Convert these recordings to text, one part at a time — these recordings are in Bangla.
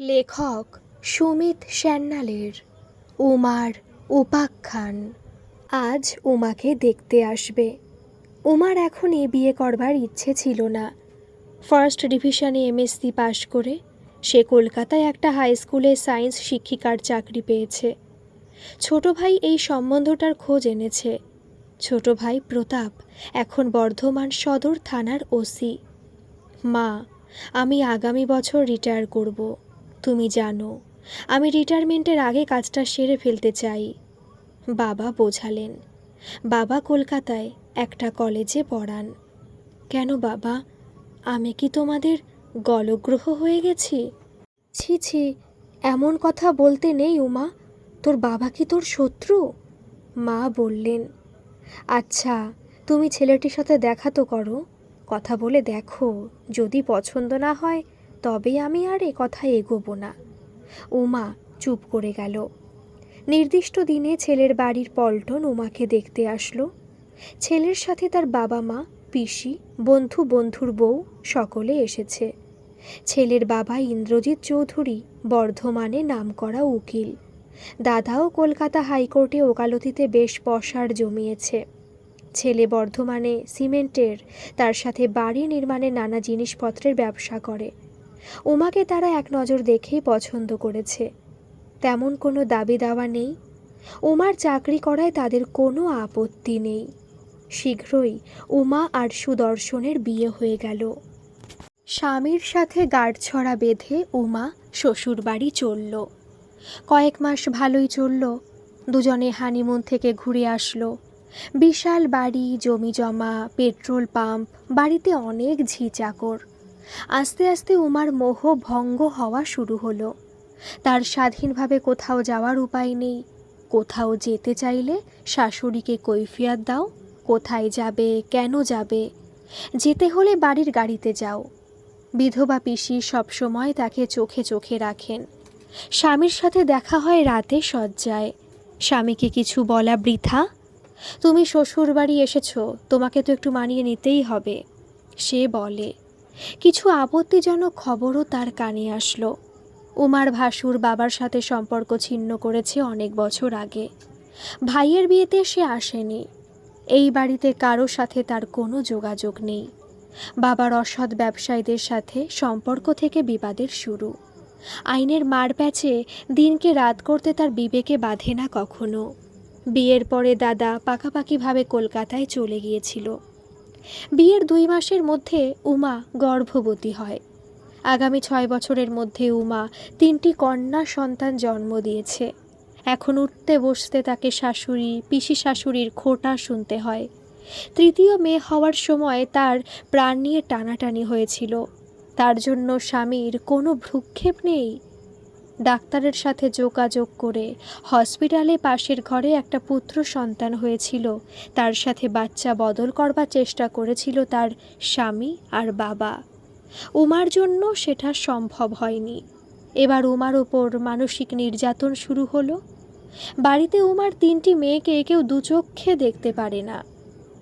লেখক সুমিত স্যান্নালের উমার উপাখ্যান আজ উমাকে দেখতে আসবে। উমার এখন এ বিয়ে করবার ইচ্ছে ছিল না। ফার্স্ট ডিভিশনে এমএসসি পাশ করে সে কলকাতায় একটা হাই স্কুলে সায়েন্স শিক্ষিকার চাকরি পেয়েছে। ছোট ভাই এই সম্বন্ধটার খোঁজ এনেছে। ছোট ভাই প্রতাপ, এখন বর্ধমান সদর থানার ওসি। মা, আমি আগামী বছর রিটায়ার করব। তুমি জানো, আমি রিটায়ারমেন্টের আগে কাজটা সেরে ফেলতে চাই। বাবা বোঝালেন। বাবা কলকাতায় একটা কলেজে পড়ান। কেন বাবা? আমি কি তোমাদের গলগ্রহ হয়ে গেছি? ছি ছি, এমন কথা বলতে নেই উমা। তোর বাবা কি তোর শত্রু? মা বললেন আচ্ছা তুমি ছেলেটির সাথে দেখা তো করো। কথা বলে দেখো, যদি পছন্দ না হয় তবে আমি আর এ কথায় এগোবো না। উমা চুপ করে গেল। নির্দিষ্ট দিনে ছেলের বাড়ির পল্টন উমাকে দেখতে আসলো। ছেলের সাথে তার বাবা মা, পিসি, বন্ধু বন্ধুর বউ সকলে এসেছে। ছেলের বাবা ইন্দ্রজিৎ চৌধুরী, বর্ধমানে নামকরা উকিল। দাদাও কলকাতা হাইকোর্টে ওকালতিতে বেশ পসার জমিয়েছে। ছেলে বর্ধমানে সিমেন্টের, তার সাথে বাড়ি নির্মাণে নানা জিনিসপত্রের ব্যবসা করে। উমাকে তারা এক নজর দেখেই পছন্দ করেছে। তেমন কোনো দাবি দাওয়া নেই। উমার চাকরি করায় তাদের কোনো আপত্তি নেই। শীঘ্রই উমা আর সুদর্শনের বিয়ে হয়ে গেল। স্বামীর সাথে গাঁটছড়া বেঁধে উমা শ্বশুরবাড়ি চলল। কয়েক মাস ভালোই চলল। দুজনে হানিমুন থেকে ঘুরে আসলো। বিশাল বাড়ি, জমি জমা, পেট্রোল পাম্প, বাড়িতে অনেক ঝি চাকর আস্তে আস্তে উমার মোহ ভঙ্গ হওয়া শুরু হলো। তার স্বাধীনভাবে কোথাও যাওয়ার উপায় নেই। কোথাও যেতে চাইলে শাশুড়িকে কৈফিয়াত দাও, কোথায় যাবে, কেন যাবে? যেতে হলে বাড়ির গাড়িতে যাও। বিধবা পিসি সবসময় তাকে চোখে চোখে রাখেন। স্বামীর সাথে দেখা হয় রাতে শয্যায়। স্বামীকে কিছু বলা বৃথা, তুমি শ্বশুর বাড়ি এসেছ, তোমাকে তো একটু মানিয়ে নিতেই হবে। সে বলে কিছু আপত্তিজনক খবরও তার কানে আসলো। উমার ভাসুর বাবার সাথে সম্পর্ক ছিন্ন করেছে অনেক বছর আগে। ভাইয়ের বিয়েতে সে আসেনি। এই বাড়িতে কারও সাথে তার কোনো যোগাযোগ নেই। বাবার অসৎ ব্যবসায়ীদের সাথে সম্পর্ক থেকে বিবাদের শুরু। আইনের মার প্যাচে দিনকে রাত করতে তার বিবেকে বাঁধে না কখনো। বিয়ের পরে দাদা পাকাপাকিভাবে কলকাতায় চলে গিয়েছিল। বিয়ের দুই মাসের মধ্যে উমা গর্ভবতী হয়। আগামী ছয় বছরের মধ্যে উমা তিনটি কন্যা সন্তান জন্ম দিয়েছে। এখন উঠতে বসতে তাকে শাশুড়ি, পিসি শাশুড়ির খোটা শুনতে হয়। তৃতীয় মেয়ে হওয়ার সময় তার প্রাণ নিয়ে টানাটানি হয়েছিল। তার জন্য স্বামীর কোনো ভ্রুক্ষেপ নেই। ডাক্তারের সাথে যোগাযোগ করে হসপিটালে পাশের ঘরে একটা পুত্র সন্তান হয়েছিল। তার সাথে বাচ্চা বদল করবার চেষ্টা করেছিল তার স্বামী আর বাবা। উমার জন্য সেটা সম্ভব হয়নি। এবার উমার ওপর মানসিক নির্যাতন শুরু হলো। বাড়িতে উমার তিনটি মেয়েকে কেউ দুচক্ষে দেখতে পারে না।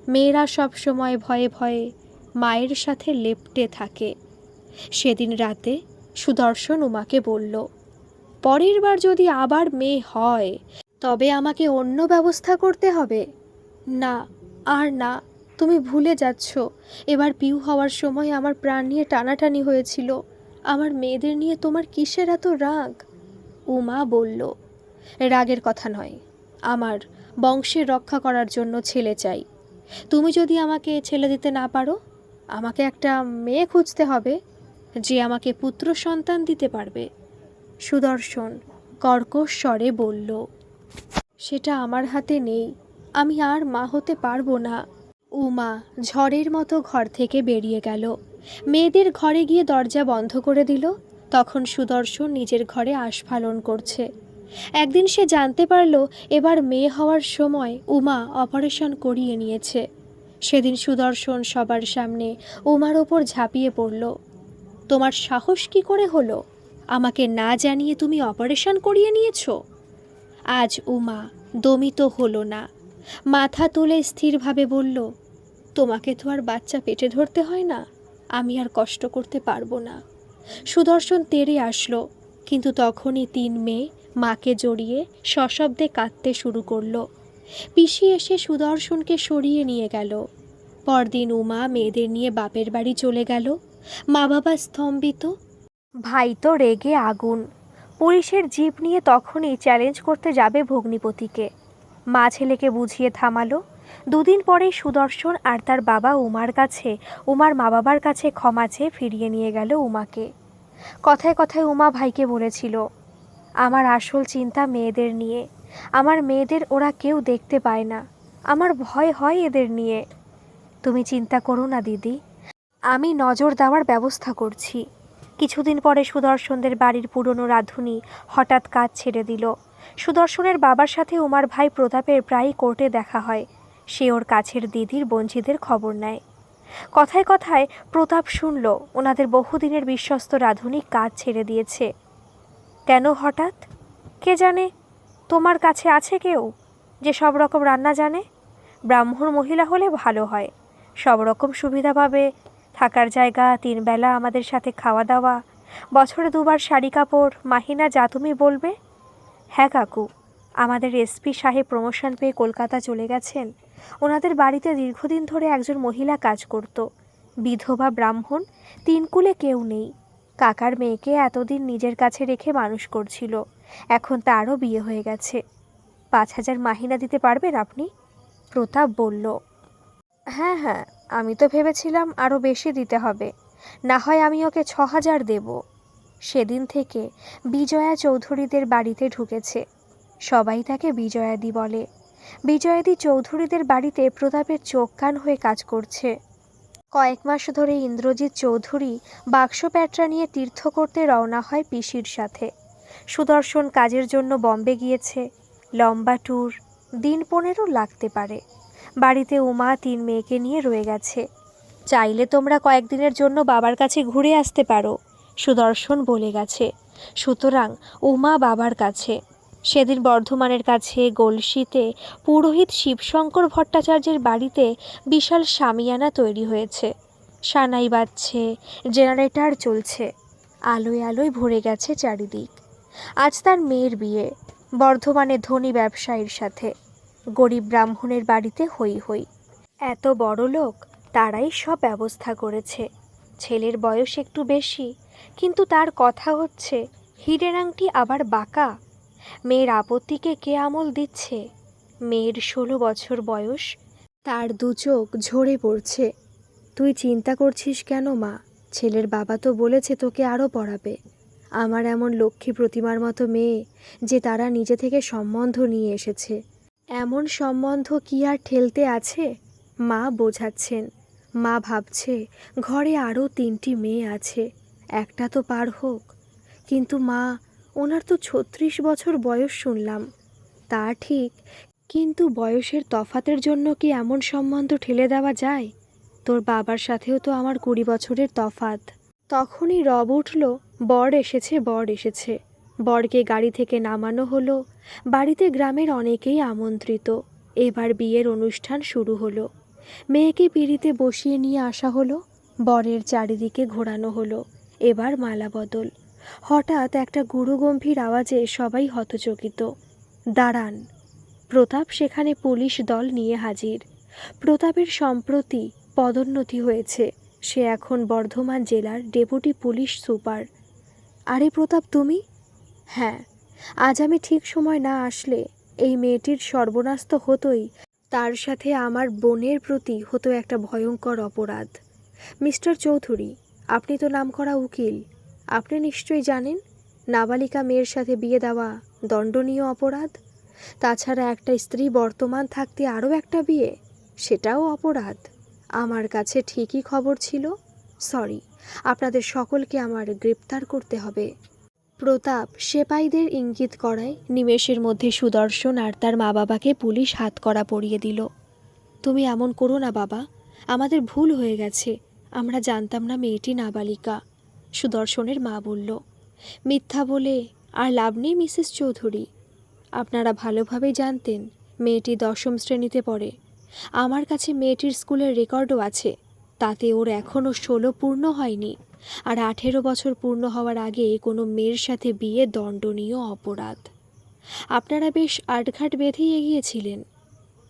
মেয়েরা সব সময় ভয়ে ভয়ে মায়ের সাথে লেপ্টে থাকে। সেদিন রাতে সুদর্শন উমাকে বলল পরের বার যদি আবার মেয়ে হয়, তবে আমাকে অন্য ব্যবস্থা করতে হবে। না, আর না, তুমি ভুলে যাচ্ছ। এবার পিউ হওয়ার সময় আমার প্রাণ নিয়ে টানাটানি হয়েছিল। আমার মেয়েদের নিয়ে তোমার কিসের এত রাগ? উমা বলল, রাগের কথা নয়, আমার বংশের রক্ষা করার জন্য ছেলে চাই। তুমি যদি আমাকে ছেলে দিতে না পারো, আমাকে একটা মেয়ে খুঁজতে হবে, যে আমাকে পুত্র সন্তান দিতে পারবে। সুদর্শন। কর্কশ স্বরে বলল, সেটা আমার হাতে নেই, আমি আর মা হতে পারব না। উমা ঝড়ের মতো ঘর থেকে বেরিয়ে গেল। মেয়েদের ঘরে গিয়ে দরজা বন্ধ করে দিল। তখন সুদর্শন নিজের ঘরে আস্ফালন করছে। একদিন সে জানতে পারল, এবার মেয়ে হওয়ার সময় উমা অপারেশন করিয়ে নিয়েছে। সেদিন সুদর্শন সবার সামনে উমার ওপর ঝাঁপিয়ে পড়ল। তোমার সাহস কি করে হলো? আমাকে না জানিয়ে তুমি অপারেশন করিয়ে নিয়েছ? আজ উমা দমিত হলো না। মাথা তুলে স্থিরভাবে বলল, তোমাকে তো আর বাচ্চা পেটে ধরতে হয় না। আমি আর কষ্ট করতে পারব না। সুদর্শন তেড়ে আসলো, কিন্তু তখনই তিন মেয়ে মাকে জড়িয়ে সশব্দে কাঁদতে শুরু করল। পিসি এসে সুদর্শনকে সরিয়ে নিয়ে গেল। পরদিন উমা মেয়েদের নিয়ে বাপের বাড়ি চলে গেল। মা বাবা স্তম্ভিত ভাই তো রেগে আগুন। পুলিশের জিপ নিয়ে তখনই চ্যালেঞ্জ করতে যাবে ভগ্নিপতিকে। মা ছেলেকে বুঝিয়ে থামালো। দুদিন পরেই সুদর্শন আর তার বাবা উমার কাছে, উমার মা বাবার কাছে ক্ষমা চেয়ে ফিরিয়ে নিয়ে গেল উমাকে। কথায় কথায় উমা ভাইকে বলেছিল, আমার আসল চিন্তা মেয়েদের নিয়ে। আমার মেয়েদের ওরা কেউ দেখতে পায় না। আমার ভয় হয় এদের নিয়ে। তুমি চিন্তা করো না দিদি। আমি নজর দেওয়ার ব্যবস্থা করছি। কিছুদিন পরে সুদর্শনদের বাড়ির পুরনো রাঁধুনি হঠাৎ কাজ ছেড়ে দিল। সুদর্শনের বাবার সাথে উমার ভাই প্রতাপের প্রায়ই কোর্টে দেখা হয়। সে ওর কাছের দিদির বঞ্চিদের খবর নেয়। কথায় কথায় প্রতাপ শুনল, ওনাদের বহুদিনের বিশ্বস্ত রাঁধুনি কাজ ছেড়ে দিয়েছে। কেন হঠাৎ? কে জানে? তোমার কাছে আছে কেউ যে সব রকম রান্না জানে? ব্রাহ্মণ মহিলা হলে ভালো হয়। সব রকম সুবিধা পাবে। থাকার জায়গা তিনবেলা আমাদের সাথে খাওয়া দাওয়া, বছরে দুবার শাড়ি কাপড়, মাহিনা যা তুমি বলবে। হ্যাঁ কাকু, আমাদের এসপি সাহেব প্রমোশন পেয়ে কলকাতা চলে গেছেন। ওনাদের বাড়িতে দীর্ঘদিন ধরে একজন মহিলা কাজ করত। বিধবা ব্রাহ্মণ, তিন কুলে কেউ নেই। কাকার মেয়েকে এতদিন নিজের কাছে রেখে মানুষ করছিল। এখন তারও বিয়ে হয়ে গেছে। পাঁচ হাজার মাহিনা দিতে পারবেন আপনি? প্রতাপ বলল। হ্যাঁ হ্যাঁ আমি তো ভেবেছিলাম আরও বেশি দিতে হবে। না হয় আমি ওকে ছ হাজার দেব। সেদিন থেকে বিজয়া চৌধুরীদের বাড়িতে ঢুকেছে। সবাই তাকে বিজয়াদি বলে। বিজয়াদি চৌধুরীদের বাড়িতে প্রতাপের চোখ কান হয়ে কাজ করছে। কয়েক মাস ধরে ইন্দ্রজিৎ চৌধুরী বাক্স প্যাটরা নিয়ে তীর্থ করতে রওনা হয় পিসির সাথে। সুদর্শন কাজের জন্য বম্বে গিয়েছে। লম্বা ট্যুর দিন পনেরো লাগতে পারে। বাড়িতে উমা তিন মেয়েকে নিয়ে রয়ে গেছে। চাইলে তোমরা কয়েকদিনের জন্য বাবার কাছে ঘুরে আসতে পারো, সুদর্শন বলে গেছে। সুতরাং উমা বাবার কাছে। সেদিন বর্ধমানের কাছে গলসিতে পুরোহিত শিবশঙ্কর ভট্টাচার্যের বাড়িতে বিশাল সামিয়ানা তৈরি হয়েছে। সানাই বাজছে, জেনারেটর চলছে। আলোয় আলোয় ভরে গেছে চারিদিক। আজ তার মেয়ের বিয়ে, বর্ধমানে ধনী ব্যবসায়ীর সাথে। গরিব ব্রাহ্মণের বাড়িতে হই হই। এত বড় লোক, তারাই সব ব্যবস্থা করেছে। ছেলের বয়স একটু বেশি, কিন্তু তার কথা হচ্ছে, হীরের আংটি আবার বাঁকা। মেয়ের আপত্তিকে কে আমল দিচ্ছে? মেয়ের ষোলো বছর বয়স, তার দু চোখ ঝরে পড়ছে। তুই চিন্তা করছিস কেন মা? ছেলের বাবা তো বলেছে তোকে আরও পড়াবে। আমার এমন লক্ষ্মী প্রতিমার মতো মেয়ে, যে তারা নিজে থেকে সম্বন্ধ নিয়ে এসেছে। এমন সম্বন্ধ কি আর ঠেলতে আছে? মা বোঝাচ্ছেন। মা ভাবছে, ঘরে আরও তিনটি মেয়ে আছে, একটা তো পার হোক। কিন্তু মা, ওনার তো ছত্রিশ বছর বয়স শুনলাম। তা ঠিক, কিন্তু বয়সের তফাতের জন্য কি এমন সম্বন্ধ ঠেলে দেওয়া যায়? তোর বাবার সাথেও তো আমার কুড়ি বছরের তফাত। তখনই রব উঠল, বর এসেছে বর এসেছে। বরকে গাড়ি থেকে নামানো হলো। বাড়িতে গ্রামের অনেকেই আমন্ত্রিত। এবার বিয়ের অনুষ্ঠান শুরু হলো। মেয়েকে পিড়িতে বসিয়ে নিয়ে আসা হলো। বরের চারিদিকে ঘোরানো হলো। এবার মালা বদল। হঠাৎ একটা গুরুগম্ভীর আওয়াজে সবাই হতচকিত। দাঁড়ান। প্রতাপ সেখানে পুলিশ দল নিয়ে হাজির। প্রতাপের সম্প্রতি পদোন্নতি হয়েছে। সে এখন বর্ধমান জেলার ডেপুটি পুলিশ সুপার। আরে প্রতাপ, তুমি? হ্যাঁ আজ আমি ঠিক সময় না আসলে এই মেয়েটির সর্বনাশ তো হতোই। তার সাথে আমার বোনের প্রতি হতো একটা ভয়ঙ্কর অপরাধ। মিস্টার চৌধুরী, আপনি তো নামকরা উকিল। আপনি নিশ্চয়ই জানেন, নাবালিকা মেয়ের সাথে বিয়ে দেওয়া দণ্ডনীয় অপরাধ? তাছাড়া একটা স্ত্রী বর্তমান থাকতে আরও একটা বিয়ে, সেটাও অপরাধ। আমার কাছে ঠিকই খবর ছিল। সরি, আপনাদের সকলকে আমার গ্রেপ্তার করতে হবে। প্রতাপ সেপাইদের ইঙ্গিত করায় নিমেষের মধ্যে সুদর্শন আর তার মা বাবাকে পুলিশ হাত করা পরিয়ে দিল। তুমি এমন করো না বাবা, আমাদের ভুল হয়ে গেছে, আমরা জানতাম না মেয়েটি নাবালিকা, সুদর্শনের মা বলল। মিথ্যা বলে আর লাভ নেই, মিসেস চৌধুরী। আপনারা ভালোভাবেই জানতেন মেয়েটি দশম শ্রেণীতে পড়ে। আমার কাছে মেয়েটির স্কুলের রেকর্ডও আছে, তাতে ওর এখনও ষোলো পূর্ণ হয়নি। আর আঠেরো বছর পূর্ণ হওয়ার আগে কোনো মেয়ের সাথে বিয়ে দণ্ডনীয় অপরাধ। আপনারা বেশ আটঘাট বেঁধেই এগিয়েছিলেন।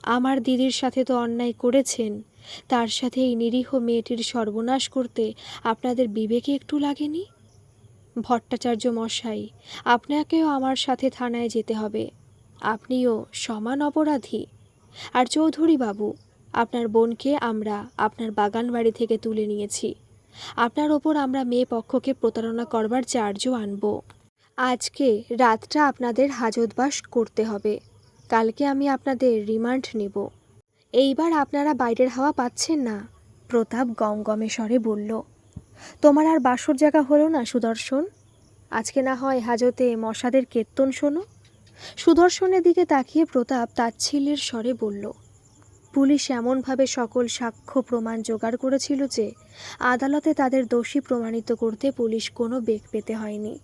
আমার দিদির সাথে তো অন্যায় করেছেন, তার সাথে এই নিরীহ মেয়েটির সর্বনাশ করতে আপনাদের বিবেকে একটু লাগেনি? ভট্টাচার্য মশাই, আপনাকেও আমার সাথে থানায় যেতে হবে। আপনিও সমান অপরাধী। আর চৌধুরী বাবু আপনার বোনকে আমরা আপনার বাগান বাড়ি থেকে তুলে নিয়েছি। আপনার ওপর আমরা মেয়ে পক্ষকে প্রতারণা করবার চার্জও আনব। আজকে রাতটা আপনাদের হাজতবাস করতে হবে। কালকে আমি আপনাদের রিমান্ড নেব। এইবার আপনারা বাইরের হাওয়া পাচ্ছেন না, প্রতাপ গমগমে স্বরে বলল। তোমার আর বাসর জায়গা হলো না, সুদর্শন? আজকে না হয় হাজতে মশাদের কীর্তন শোনো? সুদর্শনের দিকে তাকিয়ে প্রতাপ তাচ্ছিল্যের স্বরে বলল পুলিশ এমনভাবে সকল সাক্ষ্য প্রমাণ জোগাড় করেছিল যে আদালতে তাদের দোষী প্রমাণিত করতে পুলিশ কোনো বেগ পেতে হয়নি।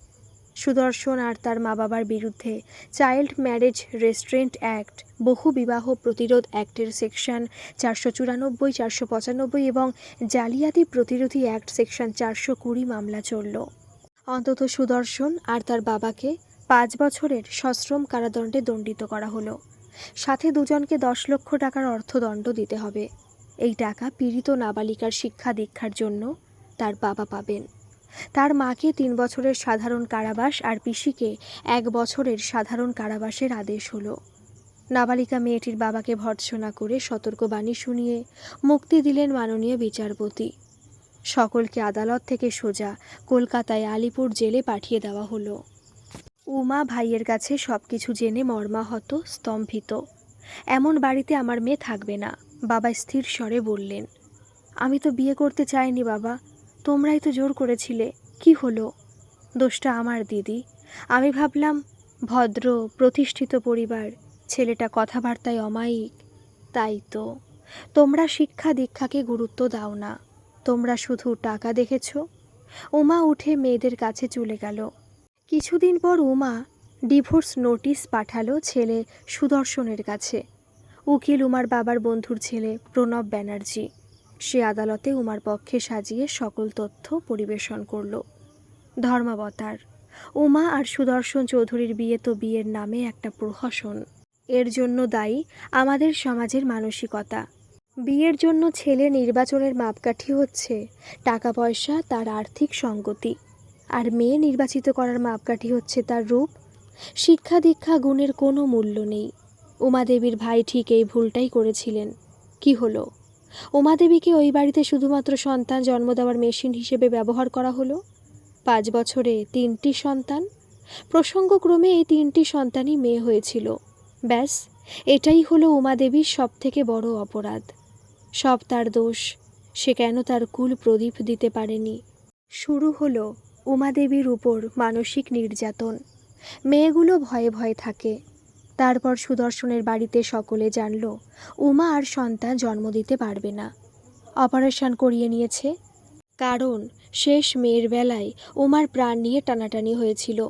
সুদর্শন আর তার মা বাবার বিরুদ্ধে চাইল্ড ম্যারেজ রেস্টুরেন্ট অ্যাক্ট, বহু বিবাহ প্রতিরোধ অ্যাক্টের সেকশন চারশো চুরানব্বই, চারশো পঁচানব্বই এবং জালিয়াতি প্রতিরোধী অ্যাক্ট সেকশন চারশো কুড়ি মামলা চলল। অন্তত সুদর্শন আর তার বাবাকে পাঁচ বছরের সশ্রম কারাদণ্ডে দণ্ডিত করা হলো। সাথে দুজনকে দশ লক্ষ টাকার অর্থদণ্ড দিতে হবে। এই টাকা পীড়িত নাবালিকার শিক্ষা দীক্ষার জন্য তার বাবা পাবেন। তার মাকে তিন বছরের সাধারণ কারাবাস আর পিসিকে এক বছরের সাধারণ কারাবাসের আদেশ হলো। নাবালিকা মেয়েটির বাবাকে ভর্ৎসনা করে সতর্কবাণী শুনিয়ে মুক্তি দিলেন মাননীয় বিচারপতি। সকলকে আদালত থেকে সোজা কলকাতায় আলিপুর জেলে পাঠিয়ে দেওয়া হলো। উমা ভাইয়ের কাছে সব কিছু জেনে মর্মাহত, স্তম্ভিত। এমন বাড়িতে আমার মেয়ে থাকবে না, বাবা স্থির স্বরে বললেন। আমি তো বিয়ে করতে চাইনি বাবা, তোমরাই তো জোর করেছিলে, কি হলো? দোষটা আমার দিদি। আমি ভাবলাম, ভদ্র, প্রতিষ্ঠিত পরিবার, ছেলেটা কথাবার্তায় অমায়িক, তাই তো। তোমরা শিক্ষা দীক্ষাকে গুরুত্ব দাও না, তোমরা শুধু টাকা দেখেছ। উমা উঠে মেয়েদের কাছে চলে গেল। কিছুদিন পর উমা ডিভোর্স নোটিশ পাঠালো ছেলে সুদর্শনের কাছে। উকিল উমার বাবার বন্ধুর ছেলে প্রণব ব্যানার্জি। সে আদালতে উমার পক্ষে সাজিয়ে সকল তথ্য পরিবেশন করল। ধর্মাবতার। উমা আর সুদর্শন চৌধুরীর বিয়ে তো বিয়ের নামে একটা প্রহসন। এর জন্য দায়ী আমাদের সমাজের মানসিকতা। বিয়ের জন্য ছেলে নির্বাচনের মাপকাঠি হচ্ছে টাকা পয়সা, তার আর্থিক সঙ্গতি আর মেয়ে নির্বাচিত করার মাপকাঠি হচ্ছে তার রূপ। শিক্ষা দীক্ষা গুণের কোনো মূল্য নেই। উমাদেবীর ভাই ঠিক এই ভুলটাই করেছিলেন। কি হলো? উমাদেবীকে ওই বাড়িতে শুধুমাত্র সন্তান জন্ম দেওয়ার মেশিন হিসেবে ব্যবহার করা হলো? পাঁচ বছরে তিনটি সন্তান? প্রসঙ্গক্রমে এই তিনটি সন্তানই মেয়ে হয়েছিল। ব্যাস, এটাই হলো উমাদেবীর সব থেকে বড় অপরাধ। সব তার দোষ, সে কেন তার কুল প্রদীপ দিতে পারেনি? শুরু হলো উমাদেবীর উপর মানসিক নির্যাতন। মেয়েগুলো ভয়ে ভয়ে থাকে। তারপর সুদর্শনের বাড়িতে সকলে জানল, উমা আর সন্তান জন্ম দিতে পারবে না। অপারেশন করিয়ে নিয়েছে। কারণ শেষ মেয়ের বেলায় উমার প্রাণ নিয়ে টানাটানি হয়েছিল।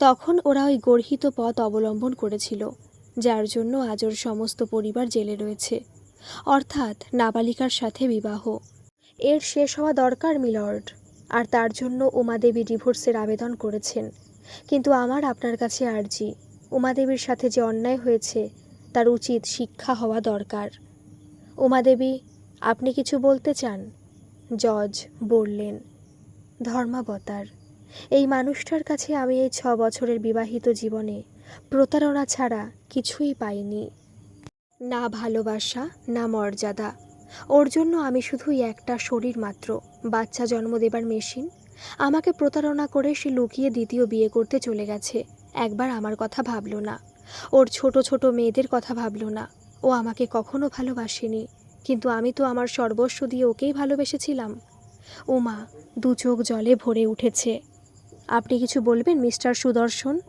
তখন ওরা ওই গর্হিত পথ অবলম্বন করেছিল, যার জন্য আজ ওর সমস্ত পরিবার জেলে রয়েছে। অর্থাৎ নাবালিকার সাথে বিবাহ। এর শেষ হওয়া দরকার, মিলর্ড। আর তার জন্য উমাদেবী ডিভোর্সের আবেদন করেছেন। কিন্তু আমার আপনার কাছে আর্জি। উমাদেবীর সাথে যে অন্যায় হয়েছে, তার উচিত শিক্ষা হওয়া দরকার। উমাদেবী, আপনি কিছু বলতে চান? জজ বললেন, ধর্মাবতার, এই মানুষটার কাছে আমি এই ছ বছরের বিবাহিত জীবনে প্রতারণা ছাড়া কিছুই পাইনি। না ভালোবাসা, না মর্যাদা ওর জন্য আমি শুধুই একটা শরীর মাত্র, বাচ্চা জন্ম দেবার মেশিন। আমাকে প্রতারণা করে সে লুকিয়ে দ্বিতীয় বিয়ে করতে চলে গেছে। একবার আমার কথা ভাবলো না। ওর ছোট ছোট মেয়েদের কথা ভাবল না। ও আমাকে কখনো ভালোবাসেনি। কিন্তু আমি তো আমার সর্বস্ব দিয়ে ওকেই ভালোবেসেছিলাম। উমা, দু চোখ জলে ভরে উঠেছে। আপনি কিছু বলবেন, মিস্টার সুদর্শন?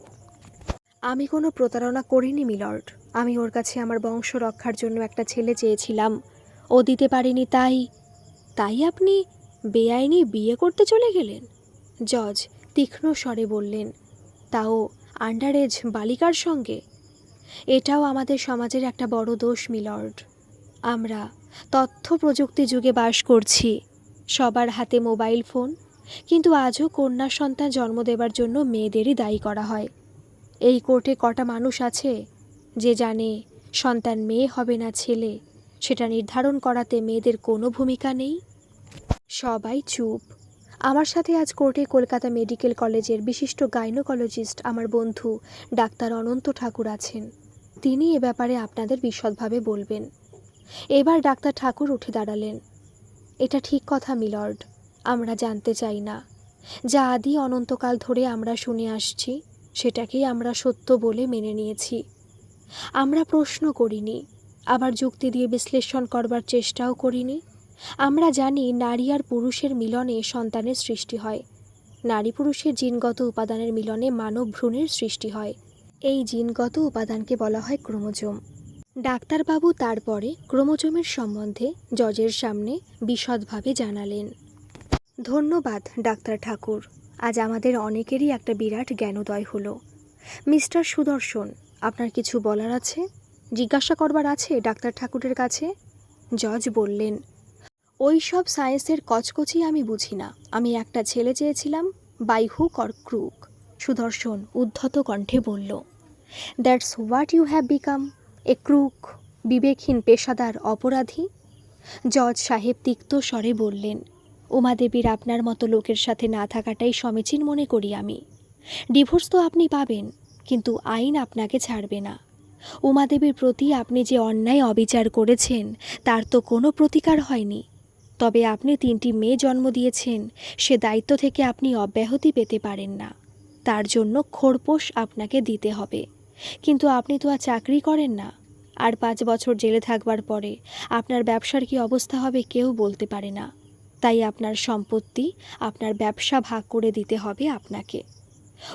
আমি কোনো প্রতারণা করিনি, মিলর্ড। আমি ওর কাছে আমার বংশ রক্ষার জন্য একটা ছেলে চেয়েছিলাম। ও দিতে পারেনি তাই। তাই আপনি বেআইনি বিয়ে করতে চলে গেলেন? জজ তীক্ষ্ণ স্বরে বললেন, তাও আন্ডারেজ বালিকার সঙ্গে? এটাও আমাদের সমাজের একটা বড় দোষ, মিলর্ড। আমরা তথ্য প্রযুক্তি যুগে বাস করছি, সবার হাতে মোবাইল ফোন, কিন্তু আজও কন্যা সন্তান জন্ম দেবার জন্য মেয়েদেরই দায়ী করা হয়। এই কোর্টে কটা মানুষ আছে যে জানে সন্তান মেয়ে হবে না ছেলে সেটা নির্ধারণ করাতে মেয়েদের কোনো ভূমিকা নেই। সবাই চুপ। আমার সাথে আজ কোর্টে কলকাতা মেডিকেল কলেজের বিশিষ্ট গাইনোকোলজিস্ট আমার বন্ধু, ডাক্তার অনন্ত ঠাকুর আছেন। তিনি এ ব্যাপারে আপনাদের বিশদভাবে বলবেন। এবার ডাক্তার ঠাকুর উঠে দাঁড়ালেন। এটা ঠিক কথা, মিলর্ড। আমরা জানতে চাই না। যা আদি অনন্তকাল ধরে আমরা শুনে আসছি, সেটাকেই আমরা সত্য বলে মেনে নিয়েছি। আমরা প্রশ্ন করিনি। আবার যুক্তি দিয়ে বিশ্লেষণ করবার চেষ্টাও করিনি। আমরা জানি নারী আর পুরুষের মিলনে সন্তানের সৃষ্টি হয়। নারী পুরুষের জিনগত উপাদানের মিলনে মানব ভ্রূণের সৃষ্টি হয়। এই জিনগত উপাদানকে বলা হয় ক্রোমোজোম। ডাক্তারবাবু তারপরে ক্রোমোজোমের সম্বন্ধে জজের সামনে বিশদভাবে জানালেন। ধন্যবাদ, ডাক্তার ঠাকুর। আজ আমাদের অনেকেরই একটা বিরাট জ্ঞানোদয় হলো। মিস্টার সুদর্শন, আপনার কিছু বলার আছে? জিজ্ঞাসা করবার আছে ডাক্তার ঠাকুরের কাছে? জজ বললেন, ওই সব সায়েন্সের কচকচি আমি বুঝি না। আমি একটা ছেলে চেয়েছিলাম by hook or crook Sudarshan উদ্ধত কণ্ঠে বলল that's what you have become a crook বিবেকহীন পেশাদার অপরাধী? জজ সাহেব তিক্ত স্বরে বললেন, উমাদেবীর আপনার মতো লোকের সাথে না থাকাটাই সমীচীন মনে করি আমি। ডিভোর্স তো আপনি পাবেন, কিন্তু আইন আপনাকে ছাড়বে না। উমাদেবীর প্রতি আপনি যে অন্যায় অবিচার করেছেন, তার তো কোনো প্রতিকার হয়নি। তবে আপনি তিনটি মেয়ে জন্ম দিয়েছেন, সে দায়িত্ব থেকে আপনি অব্যাহতি পেতে পারেন না। তার জন্য খোরপোশ আপনাকে দিতে হবে। কিন্তু আপনি তো আর চাকরি করেন না। আর পাঁচ বছর জেলে থাকবার পরে আপনার ব্যবসার কি অবস্থা হবে কেউ বলতে পারে না। তাই আপনার সম্পত্তি, আপনার ব্যবসা ভাগ করে দিতে হবে আপনাকে।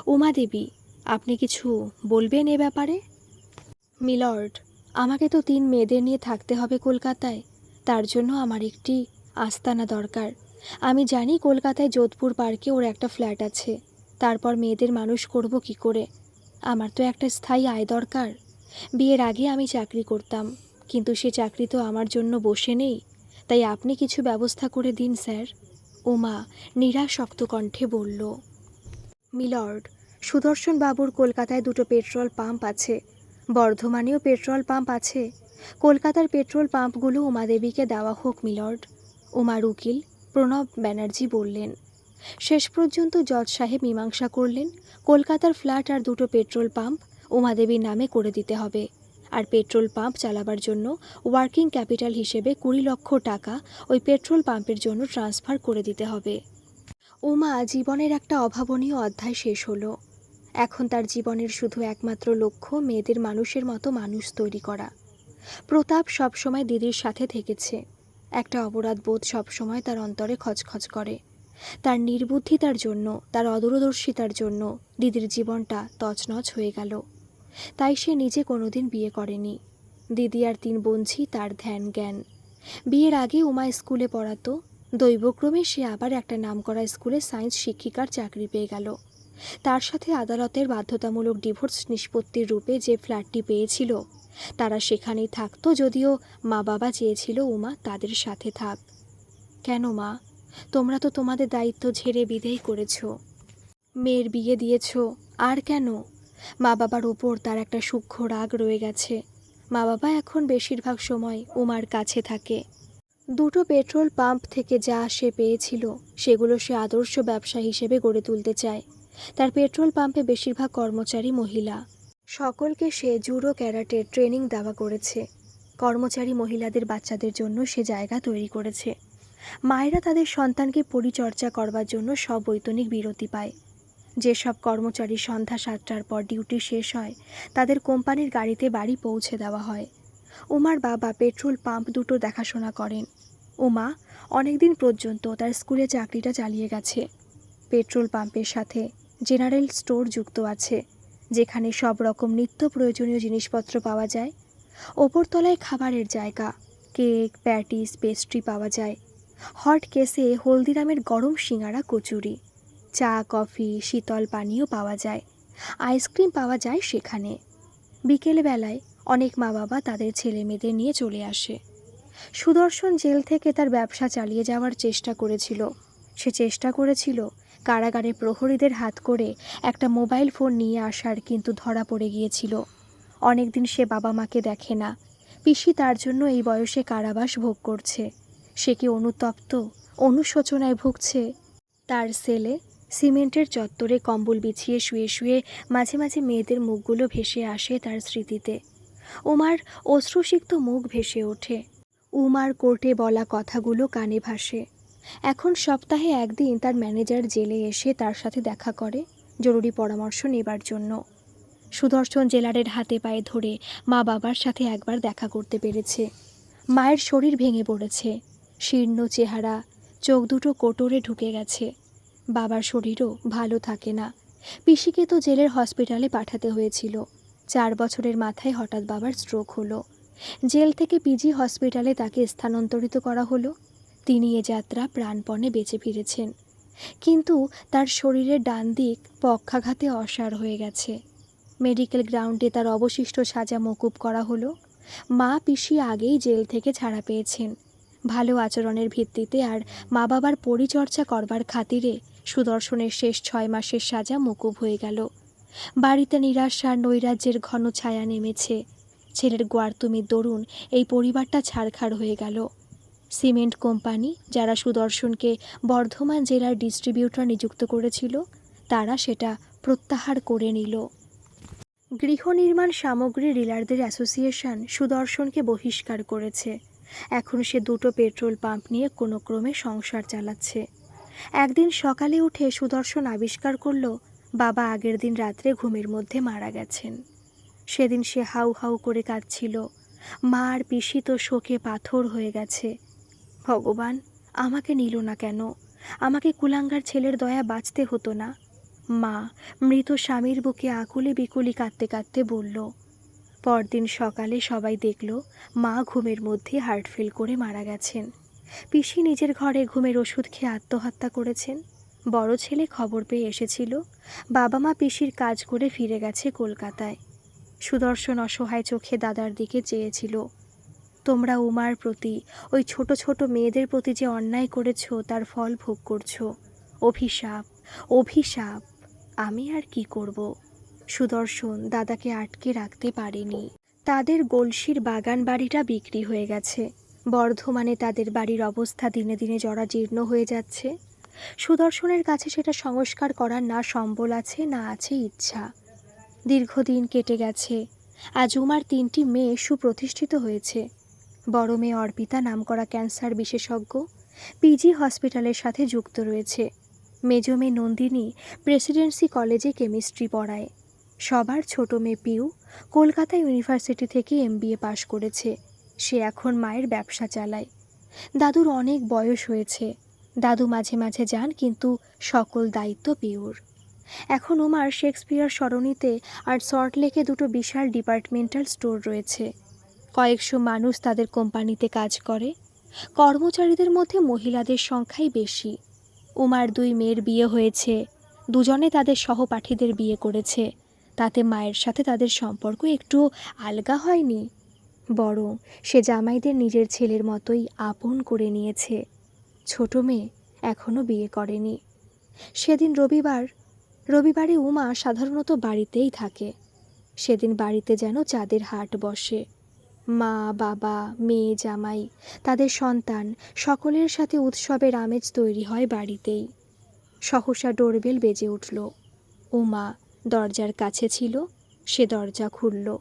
উমাদেবী, আপনি কিছু বলবেন এ ব্যাপারে? মিলর্ড, আমাকে তো তিন মেয়েদের নিয়ে থাকতে হবে কলকাতায়। তার জন্য আমার একটি আস্তানা দরকার। আমি জানি কলকাতায় যোধপুর পার্কে ওর একটা ফ্ল্যাট আছে। তারপর মেয়েদের মানুষ করব কি করে? আমার তো একটা স্থায়ী আয় দরকার। বিয়ের আগে আমি চাকরি করতাম, কিন্তু সে চাকরি তো আমার জন্য বসে নেই। তাই আপনি কিছু ব্যবস্থা করে দিন, স্যার। ওমা নিরাশক্ত কণ্ঠে বলল, মিলর্ড সুদর্শন বাবুর কলকাতায় দুটো পেট্রোল পাম্প আছে। বর্ধমানেও পেট্রোল পাম্প আছে। কলকাতার পেট্রোল পাম্পগুলো উমাদেবীকে দেওয়া হোক, মিলর্ড। উমার উকিল প্রণব ব্যানার্জি বললেন, শেষ পর্যন্ত জজ সাহেব মীমাংসা করলেন। কলকাতার ফ্ল্যাট আর দুটো পেট্রোল পাম্প উমাদেবীর নামে করে দিতে হবে। আর পেট্রোল পাম্প চালাবার জন্য ওয়ার্কিং ক্যাপিটাল হিসেবে কুড়ি লক্ষ টাকা ওই পেট্রোল পাম্পের জন্য ট্রান্সফার করে দিতে হবে। উমা জীবনের একটা অভাবনীয় অধ্যায় শেষ হলো। এখন তার জীবনের শুধু একমাত্র লক্ষ্য মেয়েদের মানুষের মতো মানুষ তৈরি করা। প্রতাপ সবসময় দিদির সাথে থেকেছে। একটা অপরাধ বোধ সবসময় তার অন্তরে খচখচ করে। তার নির্বুদ্ধিতার জন্য, তার অদূরদর্শিতার জন্য দিদির জীবনটা তছনছ হয়ে গেল। তাই সে নিজে কোনোদিন বিয়ে করেনি। দিদি আর তিন বোনঝি তার ধ্যান জ্ঞান। বিয়ের আগে উমা স্কুলে পড়াতো। দৈবক্রমে সে আবার একটা নামকরা স্কুলে সায়েন্স শিক্ষিকার চাকরি পেয়ে গেল। তার সাথে আদালতের বাধ্যতামূলক ডিভোর্স নিষ্পত্তির রূপে যে ফ্ল্যাটটি পেয়েছিল, তারা সেখানেই থাকতো যদিও মা বাবা চেয়েছিল উমা তাদের সাথে থাক। কেন মা? তোমরা তো তোমাদের দায়িত্ব ঝেড়ে বিদেয় করেছ। মেয়ের বিয়ে দিয়েছ, আর কেন? মা বাবার ওপর তার একটা সূক্ষ্ম রাগ রয়ে গেছে। মা বাবা এখন বেশিরভাগ সময় উমার কাছে থাকে। দুটো পেট্রোল পাম্প থেকে যা সে পেয়েছিল, সেগুলো সে আদর্শ ব্যবসা হিসেবে গড়ে তুলতে চায়। তার পেট্রোল পাম্পে বেশিরভাগ কর্মচারী মহিলা। সকলকে সে জুডো ক্যারাটের ট্রেনিং দেওয়া করেছে। কর্মচারী মহিলাদের বাচ্চাদের জন্য সে জায়গা তৈরি করেছে। মায়েরা তাদের সন্তানকে পরিচর্যা করবার জন্য সব বৈতনিক বিরতি পায়। যেসব কর্মচারী সন্ধ্যা সাতটার পর ডিউটি শেষ হয়, তাদের কোম্পানির গাড়িতে বাড়ি পৌঁছে দেওয়া হয়। উমার বাবা পেট্রোল পাম্প দুটো দেখাশোনা করেন। উমা অনেকদিন পর্যন্ত তার স্কুলে চাকরিটা চালিয়ে গেছে। পেট্রোল পাম্পের সাথে জেনারেল স্টোর যুক্ত আছে, যেখানে সব রকম নিত্য প্রয়োজনীয় জিনিসপত্র পাওয়া যায়। ওপরতলায় খাবারের জায়গা, কেক, প্যাটিস, পেস্ট্রি পাওয়া যায়। হট কেসে হলদিরামের গরম সিঙাড়া কচুরি। চা, কফি, শীতল পানীয় পাওয়া যায়। আইসক্রিম পাওয়া যায় সেখানে। বিকেলবেলায় অনেক মা বাবা তাদের ছেলে মেয়েদের নিয়ে চলে আসে। সুদর্শন জেল থেকে তার ব্যবসা চালিয়ে যাওয়ার চেষ্টা করেছিল। সে চেষ্টা করেছিল কারাগারে প্রহরীদের হাত করে একটা মোবাইল ফোন নিয়ে আসার কিন্তু ধরা পড়ে গিয়েছিল। অনেকদিন সে বাবা মাকে দেখে না। পিসি তার জন্য এই বয়সে কারাবাস ভোগ করছে। সে কি অনুতপ্ত, অনুশোচনায় ভুগছে? তার সেলে সিমেন্টের চত্বরে কম্বল বিছিয়ে শুয়ে শুয়ে মাঝে মাঝে মেয়েদের মুখগুলো ভেসে আসে তার স্মৃতিতে। উমার অশ্রুসিক্ত মুখ ভেসে ওঠে। উমার কোর্টে বলা কথাগুলো কানে ভাসে। এখন সপ্তাহে একদিন তার ম্যানেজার জেলে এসে তার সাথে দেখা করে। জরুরি পরামর্শ নেবার জন্য। সুদর্শন জেলারের হাতে পায়ে ধরে মা বাবার সাথে একবার দেখা করতে পেরেছে। মায়ের শরীর ভেঙে পড়েছে। শীর্ণ চেহারা, চোখ দুটো কোটরে ঢুকে গেছে। বাবার শরীরও ভালো থাকে না। পিসিকে তো জেলের হসপিটালে পাঠাতে হয়েছিল। চার বছরের মাথায় হঠাৎ বাবার স্ট্রোক হলো। জেল থেকে পিজি হসপিটালে তাকে স্থানান্তরিত করা হলো। তিনি এ যাত্রা প্রাণপণে বেঁচে ফিরেছেন। কিন্তু তার শরীরের ডান দিক পক্ষাঘাতে অসার হয়ে গেছে। মেডিকেল গ্রাউন্ডে তার অবশিষ্ট সাজা মকুব করা হলো। মা পিসি আগেই জেল থেকে ছাড়া পেয়েছেন। ভালো আচরণের ভিত্তিতে আর মা বাবার পরিচর্যা করবার খাতিরে সুদর্শনের শেষ ছয় মাসের সাজা মকুব হয়ে গেল। বাড়িতে নিরাশা আর নৈরাজ্যের ঘন ছায়া নেমেছে। ছেলের গোয়ার্তুমির দরুন এই পরিবারটা ছাড়খাড় হয়ে গেল। সিমেন্ট কোম্পানি যারা সুদর্শনকে বর্ধমান জেলার ডিস্ট্রিবিউটর নিযুক্ত করেছিল, তারা সেটা প্রত্যাহার করে নিল। গৃহ নির্মাণ সামগ্রী ডিলারদের অ্যাসোসিয়েশন সুদর্শনকে বহিষ্কার করেছে। এখন সে দুটো পেট্রোল পাম্প নিয়ে কোনো ক্রমে সংসার চালাচ্ছে। একদিন সকালে উঠে সুদর্শন আবিষ্কার করল, বাবা আগের দিন রাত্রে ঘুমের মধ্যে মারা গেছেন। সেদিন সে হাউ হাউ করে কাঁদছিল। মা আর পিসি তো শোকে পাথর হয়ে গেছে। ভগবান, আমাকে নিল না কেন? আমাকে কুলাঙ্গার ছেলের দয়া বাঁচতে হতো না। মা মৃত স্বামীর বুকে আকুলে বিকুলি কাঁদতে কাঁদতে বলল, পরদিন সকালে সবাই দেখল মা ঘুমের মধ্যে হার্ট ফেল করে মারা গেছেন। পিসি নিজের ঘরে ঘুমের ওষুধ খেয়ে আত্মহত্যা করেছেন। বড় ছেলে খবর পেয়ে এসেছিল, বাবা মা পিসির কাজ করে ফিরে গেছে কলকাতায়। সুদর্শন অসহায় চোখে দাদার দিকে চেয়েছিল তোমরা উমার প্রতি, ওই ছোট ছোট মেয়েদের প্রতি যে অন্যায় করেছ, তার ফল ভোগ করছ। অভিশাপ অভিশাপ, আমি আর কি করব? সুদর্শন দাদাকে আটকে রাখতে পারেনি। তাদের গলসির বাগান বাড়িটা বিক্রি হয়ে গেছে। বর্ধমানে তাদের বাড়ির অবস্থা দিনে দিনে জরাজীর্ণ হয়ে যাচ্ছে। সুদর্শনের কাছে সেটা সংস্কার করার না সম্বল আছে, না আছে ইচ্ছা। দীর্ঘদিন কেটে গেছে। আজ উমার তিনটি মেয়ে সুপ্রতিষ্ঠিত হয়েছে। বড় মেয়ে অর্পিতা নামকরা ক্যান্সার বিশেষজ্ঞ পিজি হসপিটালের সাথে যুক্ত রয়েছে। মেজ মেয়ে নন্দিনী প্রেসিডেন্সি কলেজে কেমিস্ট্রি পড়ায়। সবার ছোট মেয়ে পিউ কলকাতা ইউনিভার্সিটি থেকে এমবিএ পাশ করেছে। সে এখন মায়ের ব্যবসা চালায়। দাদুর অনেক বয়স হয়েছে। দাদু মাঝে মাঝে যান, কিন্তু সকল দায়িত্ব পিউর। এখন ওমার শেক্সপিয়ার সরণিতে আর সল্টলেকে দুটো বিশাল ডিপার্টমেন্টাল স্টোর রয়েছে। কয়েকশো মানুষ তাদের কোম্পানিতে কাজ করে। কর্মচারীদের মধ্যে মহিলাদের সংখ্যাই বেশি। উমার দুই মেয়ের বিয়ে হয়েছে। দুজনে তাদের সহপাঠীদের বিয়ে করেছে। তাতে মায়ের সাথে তাদের সম্পর্ক একটু আলগা হয়নি। বরং সে জামাইদের নিজের ছেলের মতোই আপন করে নিয়েছে। ছোট মেয়ে এখনও বিয়ে করেনি। সেদিন রবিবার, রবিবারে উমা সাধারণত বাড়িতেই থাকে। সেদিন বাড়িতে যেন চাঁদের হাট বসে। মা, বাবা, মেয়ে, জামাই, তাদের সন্তান সকলের সাথে উৎসবের আমেজ তৈরি হয় বাড়িতেই। সহসা ডোরবেল বেজে উঠল। উমা দরজার কাছে ছিল, সে দরজা খুলল।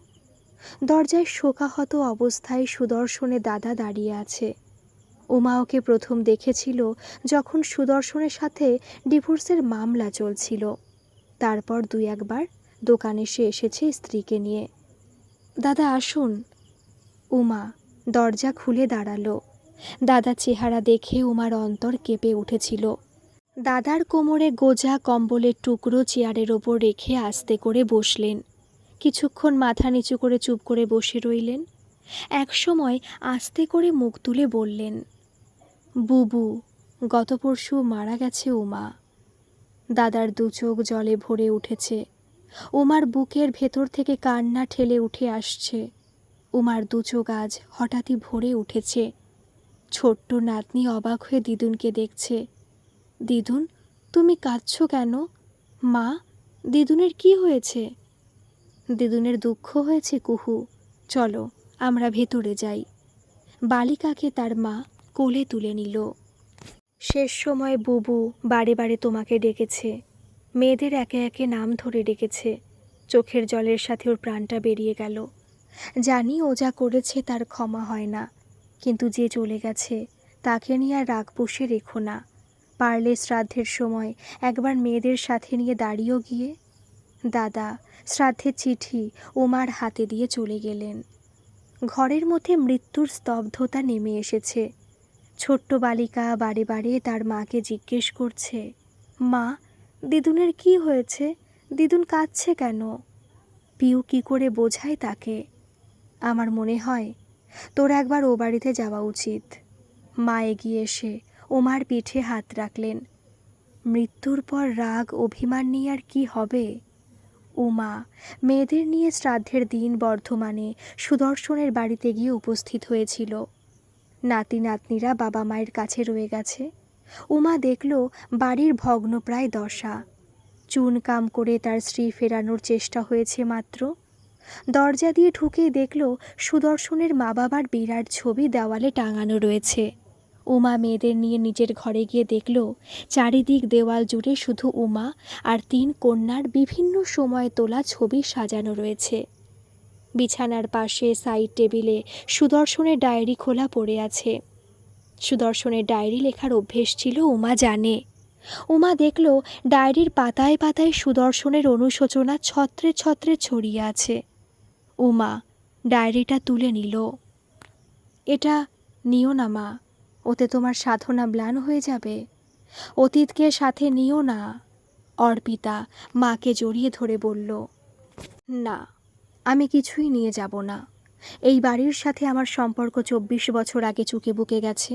দরজায় শোকাহত অবস্থায় সুদর্শনে দাদা দাঁড়িয়ে আছে। উমা ওকে প্রথম দেখেছিল যখন সুদর্শনের সাথে ডিভোর্সের মামলা চলছিল। তারপর দুই একবার দোকানে সে এসেছে স্ত্রীকে নিয়ে। দাদা, আসুন। উমা, দরজা খুলে দাঁড়াল। দাদা চেহারা দেখে উমার অন্তর কেঁপে উঠেছিল। দাদার কোমরে গোজা কম্বলের টুকরো চেয়ারের ওপর রেখে আস্তে করে বসলেন। কিছুক্ষণ মাথা নিচু করে চুপ করে বসে রইলেন। একসময় আস্তে করে মুখ তুলে বললেন, বুবু, গত পরশু মারা গেছে উমা। দাদার দু চোখ জলে ভরে উঠেছে। উমার বুকের ভেতর থেকে কান্না ঠেলে উঠে আসছে। উমার দু চোখ আজ হঠাৎই ভরে উঠেছে। ছোট্ট নাতনি অবাক হয়ে দিদুনকে দেখছে। দিদুন, তুমি কাঁদছো কেন? মা, দিদুনের কি হয়েছে? দিদুনের দুঃখ হয়েছে কুহু। চলো, আমরা ভেতরে যাই। বালিকাকে তার মা কোলে তুলে নিল। শেষ সময় বুবু বারে বারে তোমাকে ডেকেছে। মেয়েদের একে একে নাম ধরে ডেকেছে। চোখের জলের সাথে ওর প্রাণটা বেরিয়ে গেল। জানি ও যা করেছে তার ক্ষমা হয় না। কিন্তু যে চলে গেছে, তাকে নিয়ে আর রাগ পুষে রেখো না। পারলে শ্রাদ্ধের সময় একবার মেয়েদের সাথে নিয়ে দাঁড়িয়েও গিয়ে। দাদা, শ্রাদ্ধের চিঠি ওমার হাতে দিয়ে চলে গেলেন। ঘরের মধ্যে মৃত্যুর স্তব্ধতা নেমে এসেছে। ছোট্ট বালিকা বারে বারে তার মাকে জিজ্ঞেস করছে, মা, দিদুনের কি হয়েছে? দিদুন কাঁদছে কেন? পিউ কি করে বোঝায় তাকে আমার মনে হয়, তোর একবার ও বাড়িতে যাওয়া উচিত। মা এগিয়ে এসে ওমার পিঠে হাত রাখলেন। মৃত্যুর পর রাগ, অভিমান নিয়ে আর কি হবে? উমা মেয়েদের নিয়ে শ্রাদ্ধের দিন বর্ধমানে সুদর্শনের বাড়িতে গিয়ে উপস্থিত হয়েছিল। নাতি নাতনিরা বাবা মায়ের কাছে রয়ে গেছে। উমা দেখল বাড়ির ভগ্নপ্রায় দশা। চুন কাম করে তার স্ত্রী ফেরানোর চেষ্টা হয়েছে মাত্র। দরজা দিয়ে ঢুকেই দেখল সুদর্শনের মা বাবার বিরাট ছবি দেওয়ালে টাঙানো রয়েছে। উমা মেয়েদের নিয়ে নিজের ঘরে গিয়ে দেখল, চারিদিক দেওয়াল জুড়ে শুধু উমা আর তিন কন্যার বিভিন্ন সময়ে তোলা ছবি সাজানো রয়েছে। বিছানার পাশে সাইড টেবিলে সুদর্শনের ডায়েরি খোলা পড়ে আছে। সুদর্শনের ডায়েরি লেখার অভ্যেস ছিল উমা জানে। উমা দেখল ডায়েরির পাতায় পাতায় সুদর্শনের অনুশোচনা ছত্রে ছত্রে ছড়িয়ে আছে। উমা ডায়েরিটা তুলে নিল। এটা নিও না মা, ওতে তোমার সাধনা ম্লান হয়ে যাবে। অতীতকে সাথে নিও না। অর্পিতা মাকে জড়িয়ে ধরে বলল, না, আমি কিছুই নিয়ে যাব না। এই বাড়ির সাথে আমার সম্পর্ক চব্বিশ বছর আগে চুকে বুকে গেছে।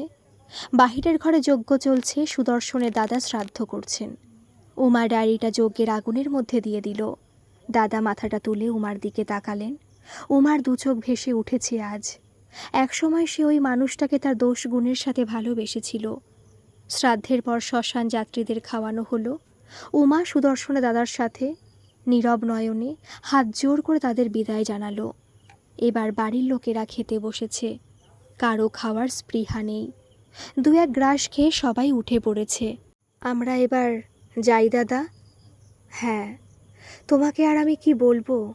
বাহিরের ঘরে যজ্ঞ চলছে সুদর্শনের দাদা শ্রাদ্ধ করছেন। উমা ডায়েরিটা যজ্ঞের আগুনের মধ্যে দিয়ে দিল। দাদা মাথাটা তুলে উমার দিকে তাকালেন। উমার দু চোখ ভেসে উঠেছে আজ। একসময় সে ওই মানুষটাকে তার দোষ গুণের সাথে ভালোবেসেছিল। শ্রাদ্ধের পর শ্মশান যাত্রীদের খাওয়ানো হলো। উমা সুদর্শনে দাদার সাথে নীরব নয়নে হাত জোর করে তাদের বিদায় জানালো। এবার বাড়ির লোকেরা খেতে বসেছে। কারও খাওয়ার স্পৃহা নেই। দু এক গ্রাস খেয়ে সবাই উঠে পড়েছে। আমরা এবার যাই, দাদা? হ্যাঁ। তোমাকে আর আমি কি বলব?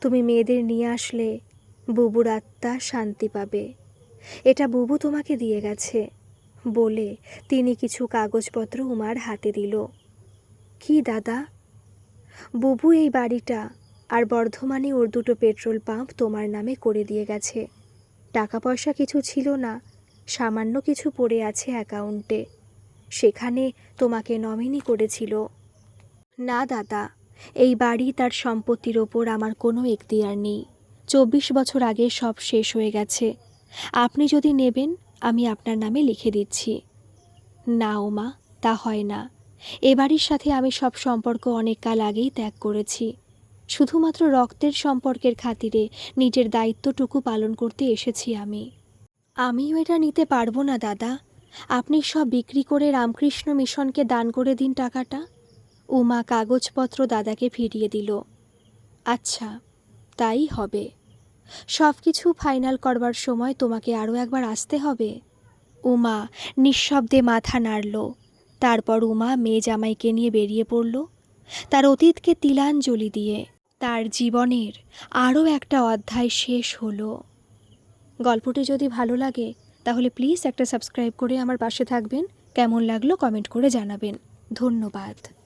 তুমি মেয়েদের নিয়ে আসলে বুবুর আত্মা শান্তি পাবে। এটা বুবু তোমাকে দিয়ে গেছে, বলে তিনি কিছু কাগজপত্র উমার হাতে দিল। কি দাদা? বুবু এই বাড়িটা আর বর্ধমানে ওর দুটো পেট্রোল পাম্প তোমার নামে করে দিয়ে গেছে। টাকা পয়সা কিছু ছিল না, সামান্য কিছু পড়ে আছে অ্যাকাউন্টে। সেখানে তোমাকে নমিনি করেছিল। না দাদা এই বাড়ি তার সম্পত্তির ওপর আমার কোনো এখতিয়ার নেই। চব্বিশ বছর আগে সব শেষ হয়ে গেছে। আপনি যদি নেবেন, আমি আপনার নামে লিখে দিচ্ছি। না, ওমা, তা হয় না। এ বাড়ির সাথে আমি সব সম্পর্ক অনেক কাল আগেই ত্যাগ করেছি। শুধুমাত্র রক্তের সম্পর্কের খাতিরে নিজের দায়িত্বটুকু পালন করতে এসেছি আমি। আমিও এটা নিতে পারব না, দাদা। আপনি সব বিক্রি করে রামকৃষ্ণ মিশনকে দান করে দিন টাকাটা। উমা কাগজপত্র দাদাকে ফিরিয়ে দিল। আচ্ছা তাই হবে। সব কিছু ফাইনাল করবার সময় তোমাকে আরও একবার আসতে হবে? উমা নিঃশব্দে মাথা নাড়ল। তারপর উমা মেয়ে জামাইকে নিয়ে বেরিয়ে পড়ল, তার অতীতকে তিলাঞ্জলি দিয়ে। তার জীবনের আরও একটা অধ্যায় শেষ হলো। গল্পটি যদি ভালো লাগে, তাহলে প্লিজ একটা সাবস্ক্রাইব করে আমার পাশে থাকবেন। কেমন লাগল কমেন্ট করে জানাবেন। ধন্যবাদ।